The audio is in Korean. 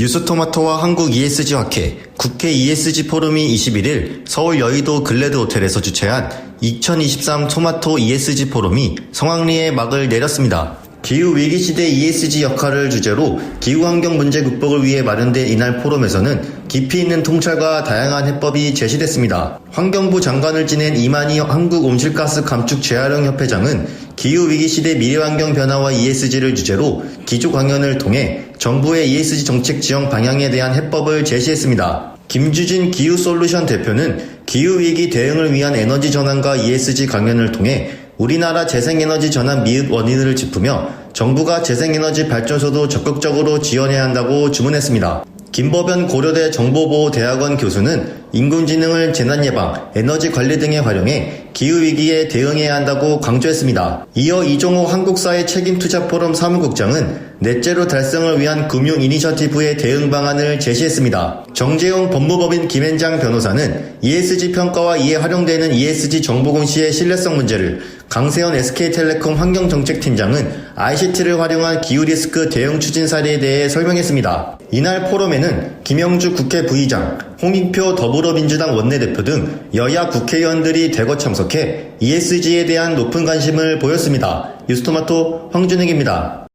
유스토마토와 한국 ESG 학회, 국회 ESG 포럼이 21일 서울 여의도 글래드 호텔에서 주최한 2023 토마토 ESG 포럼이 성황리에 막을 내렸습니다. 기후 위기 시대 ESG 역할을 주제로 기후 환경 문제 극복을 위해 마련된 이날 포럼에서는 깊이 있는 통찰과 다양한 해법이 제시됐습니다. 환경부 장관을 지낸 이만희 한국 온실가스 감축 재활용 협회장은 기후 위기 시대 미래 환경 변화와 ESG를 주제로 기조 강연을 통해 정부의 ESG 정책 지원 방향에 대한 해법을 제시했습니다. 김주진 기후 솔루션 대표는 기후 위기 대응을 위한 에너지 전환과 ESG 강연을 통해 우리나라 재생에너지 전환 미흡 원인을 짚으며 정부가 재생에너지 발전소도 적극적으로 지원해야 한다고 주문했습니다. 김법연 고려대 정보보호대학원 교수는 인공지능을 재난예방, 에너지 관리 등에 활용해 기후위기에 대응해야 한다고 강조했습니다. 이어 이종호 한국사회 책임투자포럼 사무국장은 넷제로 달성을 위한 금융 이니셔티브의 대응 방안을 제시했습니다. 정재용 법무법인 김현장 변호사는 ESG 평가와 이에 활용되는 ESG 정보 공시의 신뢰성 문제를 강세현 SK텔레콤 환경정책팀장은 ICT를 활용한 기후리스크 대응 추진 사례에 대해 설명했습니다. 이날 포럼에는 김영주 국회 부의장, 홍익표 더불어민주당 원내대표 등 여야 국회의원들이 대거 참석해 ESG에 대한 높은 관심을 보였습니다. 뉴스토마토 황준익입니다.